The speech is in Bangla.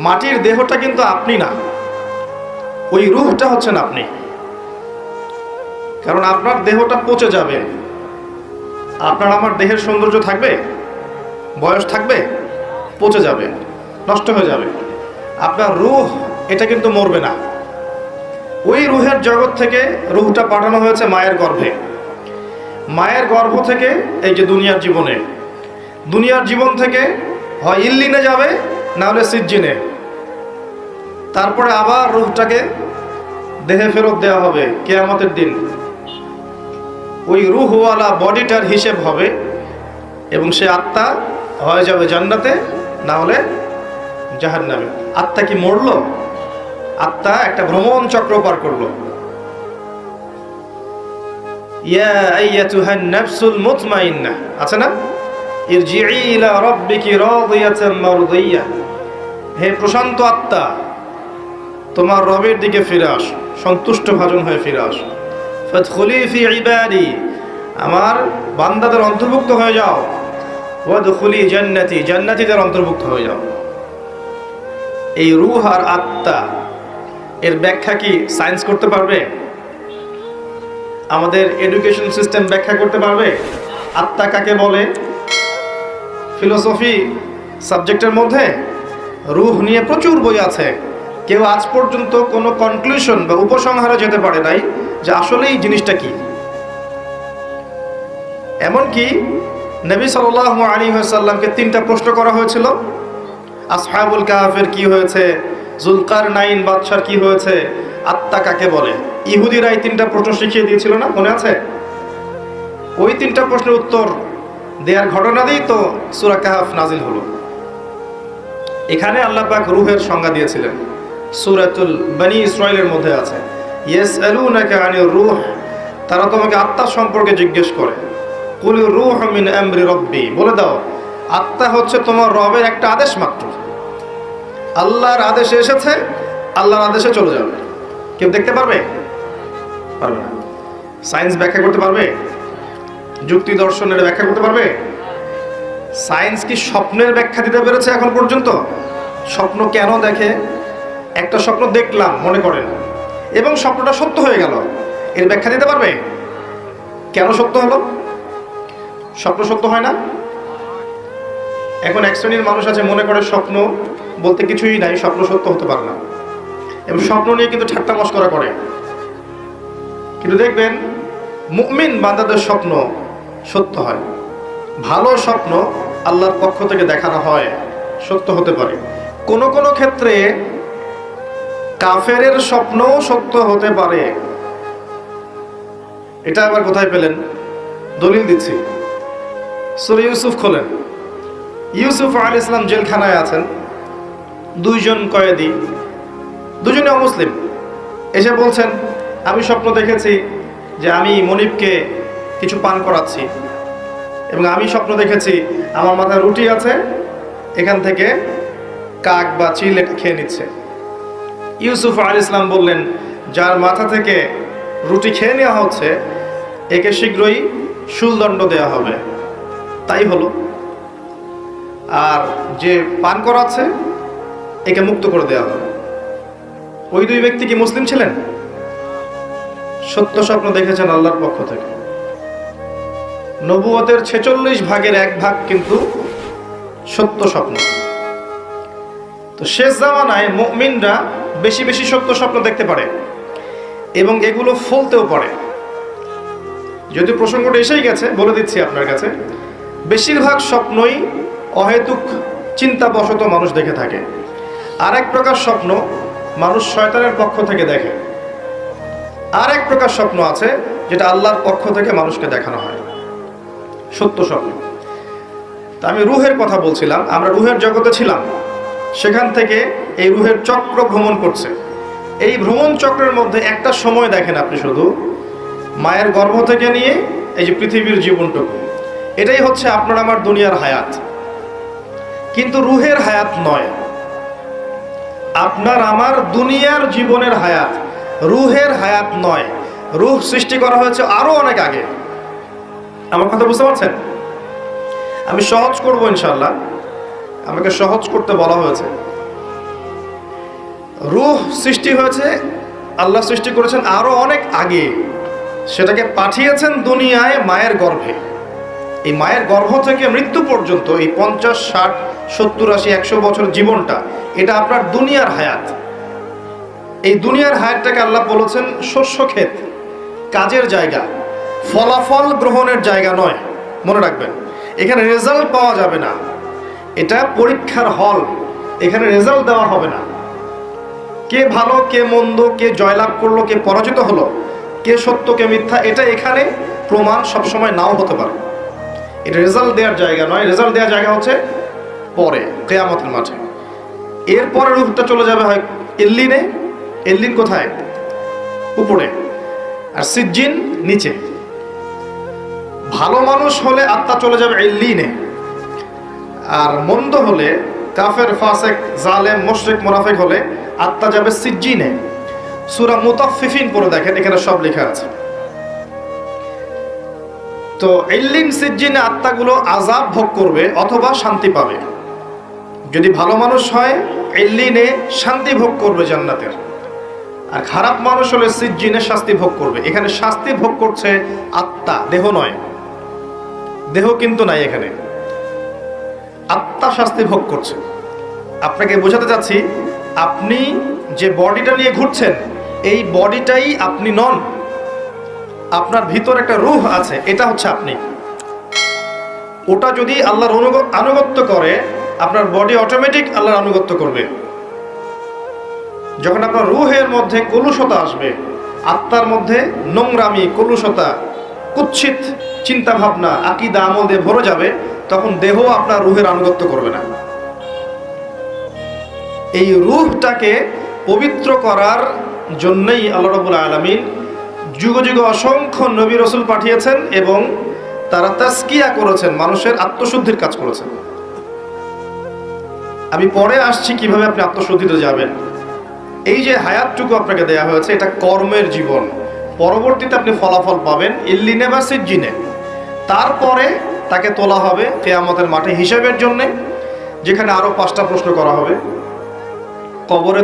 মাটির দেহটা কিন্তু আপনি না। ওই রুহটা হচ্ছেন আপনি। কারণ আপনার দেহটা পচে যাবে। আপনার আমার দেহের সৌন্দর্য থাকবে? বয়স থাকবে? পচে যাবে। নষ্ট হয়ে যাবে। আপনার রুহ, এটা কিন্তু মরবে না। ওই রুহের জগৎ থেকে রুহটা পাঠানো হয়েছে মায়ের গর্ভে। মায়ের গর্ভ থেকে এই যে দুনিয়ার জীবনে। দুনিয়ার জীবন থেকে হয় ইল্লিনে যাবে না হলে সিজ্জিনে তারপরে আবার রুহটাকে দেহে ফেরত দেওয়া হবে কেয়ামতের দিন। ওই রুহওয়ালা বডিটার হিসেব হবে এবং সে আত্মা হয়ে যাবে জান্নাতে, না হলে জাহান্নামে। আত্মা কি মরলো? আত্মা একটা ভ্রমণ চক্র পার করল। ইয়া ইয়া আইয়াতুহান নাফসুল মুতমাইন্না। আছে না? ইরজিই ইলা রাব্বিকি রাদিয়াতান মারদিয়া। হে প্রশান্ত আত্মা, তোমার রবের দিকে ফিরে আস, সন্তুষ্ট ভাজন হয়ে ফিরে আস। ফাদখুলি ফি ইবাদি, আমার বান্দাদের অন্তর্ভুক্ত হয়ে যাও। ওয়াদখুলি জান্নাতি, জান্নাতীদের অন্তর্ভুক্ত হয়ে যাও। এই রুহ আর আত্মা, এর ব্যাখ্যা কি সায়েন্স করতে পারবে? আমাদের এডুকেশন সিস্টেম ব্যাখ্যা করতে পারবে? আত্মা কাকে বলে? ফিলোসফি সাবজেক্টের মধ্যে রুহ নিয়ে প্রচুর বই আছে। কেউ আজ পর্যন্ত কোনো কনক্লুশন বা উপসংহারে যেতে পারে নাই যে আসলে এই জিনিসটা কি। এমনকি নবী সাল আলী সাল্লামকে তিনটা প্রশ্ন করা হয়েছিল। আসহাবুল কাহাফের কি হয়েছে? জুলকার নাইন বাদশার কি হয়েছে? আত্মা কাকে বলে? ইহুদিরা এই তিনটা প্রশ্ন শিখিয়ে দিয়েছিল না, মনে আছে? ওই তিনটা প্রশ্নের উত্তর দেওয়ার ঘটনা দিয়েই তো সুরা কাহাফ নাজিল হলো। এখানে আল্লাহ পাক রুহের সংজ্ঞা দিয়েছিলেন, সুরাতুল বানি ইসরায়েলের মধ্যে আছে ইয়েস আলুনাকা আনির রুহ, তারা তোমাকে আত্মা সম্পর্কে জিজ্ঞেস করে, কুল রুহ মিন আমরি রব্বি, বলে দাও, আত্মা হচ্ছে তোমার রবের একটা আদেশ মাত্র। আল্লাহর আদেশে এসেছে, আল্লাহর আদেশে চলে যাবে। কেউ দেখতে পারবে? পারবে না। সায়েন্স ব্যাখ্যা করতে পারবে? যুক্তি দর্শনের ব্যাখ্যা করতে পারবে? সায়েন্স কি স্বপ্নের ব্যাখ্যা দিতে পেরেছে এখন পর্যন্ত? স্বপ্ন কেন দেখে? একটা স্বপ্ন দেখলাম, মনে করেন। এবং স্বপ্নটা সত্য হয়ে গেল। এর ব্যাখ্যা দিতে পারবে? কেন সত্য হলো? স্বপ্ন সত্য হয় না? এখন এক শ্রেণির মানুষ আছে, মনে করে স্বপ্ন বলতে কিছুই নাই, স্বপ্ন সত্য হতে পারে না। এবং স্বপ্ন নিয়ে কিন্তু ঠাট্টা মস্করা করে। কিন্তু দেখবেন, মুমিন বান্দাদের স্বপ্ন সত্য হয়। ভালো স্বপ্ন আল্লাহর পক্ষ থেকে দেখানো হয়, সত্য হতে পারে। কোন কোন ক্ষেত্রে কাফেরের স্বপ্নও সত্য হতে পারে। এটা আবার কোথায় পেলেন? দলিল দিচ্ছি। সুরে ইউসুফ খোলেন। ইউসুফ আল ইসলাম জেলখানায় আছেন। দুইজন কয়েদি, দুজনে অমুসলিম। এসে বলছেন, আমি স্বপ্ন দেখেছি যে আমি মনিবকে কিছু পান করাচ্ছি। এবং আমি স্বপ্ন দেখেছি, আমার মাথায় রুটি আছে, এখান থেকে কাক বা চিল এটা খেয়ে নিচ্ছে। ইউসুফ আল ইসলাম বললেন, যার মাথা থেকে রুটি খেয়ে নেওয়া হচ্ছে, একে শীঘ্রই শুলদণ্ড দেওয়া হবে। তাই হলো। আর যে পান করাচ্ছে, একে মুক্ত করে দেওয়া হবে। ওই দুই ব্যক্তি কি মুসলিম ছিলেন? সত্য স্বপ্ন দেখেছেন আল্লাহর পক্ষ থেকে। নবুয়তের ছেচল্লিশ ভাগের এক ভাগ কিন্তু সত্য স্বপ্ন। তো শেষ জামানায় মুমিনরা বেশি বেশি সত্য স্বপ্ন দেখতে পারে এবং এগুলো ফলতেও পারে। যদি প্রসঙ্গটা এসেই গেছে, বলে দিচ্ছি আপনার কাছে, বেশিরভাগ স্বপ্নই অহেতুক, চিন্তাবশত মানুষ দেখে থাকে। আর এক প্রকার স্বপ্ন মানুষ শয়তানের পক্ষ থেকে দেখে। আর এক প্রকার স্বপ্ন আছে যেটা আল্লাহর পক্ষ থেকে মানুষকে দেখানো হয়। সত্য স্বপ্ন তা আমি রুহের কথা বলছিলাম, আমরা রুহের জগতে ছিলাম। সেখান থেকে এই রুহের চক্র ভ্রমণ করছে। এই ভ্রমণ চক্রের মধ্যে একটা সময় দেখেন আপনি শুধু, মায়ের গর্ভ থেকে নিয়ে এই যে পৃথিবীর জীবনটুকু। এটাই হচ্ছে আপনার আমার দুনিয়ার হায়াত। কিন্তু রুহের হায়াত নয়। আপনার আমার দুনিয়ার জীবনের হায়াত রুহের হায়াত নয়। রুহ সৃষ্টি করা হয়েছে আরও অনেক আগে। আমার কথা বুঝতে পারছেন? আমি সহজ করব ইনশাল্লাহ আমাকে সহজ করতে বলা হয়েছে। রুহ সৃষ্টি হয়েছে, আল্লাহ সৃষ্টি করেছেন আরও অনেক আগে। সেটাকে পাঠিয়েছেন দুনিয়ায় মায়ের গর্ভে। এই মায়ের গর্ভ থেকে মৃত্যু পর্যন্ত এই পঞ্চাশ, ষাট, সত্তর, আশি, একশো বছর জীবনটা, এটা আপনার দুনিয়ার হায়াত। এই দুনিয়ার হায়াতটাকে আল্লাহ বলেছেন শস্য ক্ষেত কাজের জায়গা। ফলাফল গ্রহণের জায়গা নয়। মনে রাখবেন, এখানে রেজাল্ট পাওয়া যাবে না। এটা পরীক্ষার হল এখানে রেজাল্ট দেওয়া হবে না। কে ভালো, কে মন্দ, কে জয়লাভ করল, কে পরাজিত হলো, কে সত্য, কে মিথ্যা, এটা এখানে প্রমাণ সবসময় নাও হতে পারে। এটা রেজাল্ট দেওয়ার জায়গা নয়। রেজাল্ট দেওয়ার জায়গা হচ্ছে পরে, কেয়ামতের মাঠে। এরপরে রূপটা চলে যাবে হয় এল্লিনে। এল্লিন কোথায়? উপরে। আর সিজ্জিন নিচে। ভালো মানুষ হলে আত্মা চলে যাবে এল্লিনে আর মন্দ হলে কাফের, ফাসেক, জালেম, মুশরিক, মুনাফিক হলে আত্মা যাবে সিজ্জিনে। সূরা মুতাফফিফিন পড়ে দেখেন, এখানে সব লেখা আছে। তো ইল্লিন সিজ্জিনে আত্মাগুলো আজাব ভোগ করবে অথবা শান্তি পাবে। যদি ভালো মানুষ হয় ইল্লিনে শান্তি ভোগ করবে জান্নাতের। আর খারাপ মানুষ হলে সিজ্জিনে শাস্তি ভোগ করবে। এখানে শাস্তি ভোগ করছে আত্মা, দেহ নয়। দেহ কিন্তু নাই এখানে। আত্মা শাস্তি ভোগ করছে। আপনাকে বোঝাতে চাচ্ছি, আপনি যে বডিটা নিয়ে ঘুরছেন, এই বডিটাই আপনি নন। আপনার ভিতর একটা রুহ আছে, এটা হচ্ছে আপনি। ওটা যদি আল্লাহর আনুগত্য করে, আপনার বডি অটোমেটিক আল্লাহর আনুগত্য করবে। যখন আপনার রুহের মধ্যে কলুষতা আসবে, আত্মার মধ্যে নোংরামি, কলুষতা কুৎসিত চিন্তা ভাবনা আকিদা, আমল দিয়ে ভরে যাবে, তখন দেহ আপনার রুহের আনুগত্য করবে না। এই রুহটাকে পবিত্র করার জন্যই আল্লাহ রবুল আলমিন যুগ যুগ অসংখ্য নবী রসুল পাঠিয়েছেন এবং তারা তাস্কিয়া করেছেন, মানুষের আত্মশুদ্ধির কাজ করেছেন। আমি পরে আসছি কীভাবে আপনি আত্মশুদ্ধিতে যাবেন। এই যে হায়াতটুকু আপনাকে দেয়া হয়েছে, এটা কর্মের জীবন। পরবর্তীতে আপনি ফলাফল পাবেন ইল্লিনে বা তারপরে তাকে তোলা হবে কেয়ামতের মাঠে হিসাবের জন্যে, যেখানে আরও পাঁচটা প্রশ্ন করা হবে। কবরে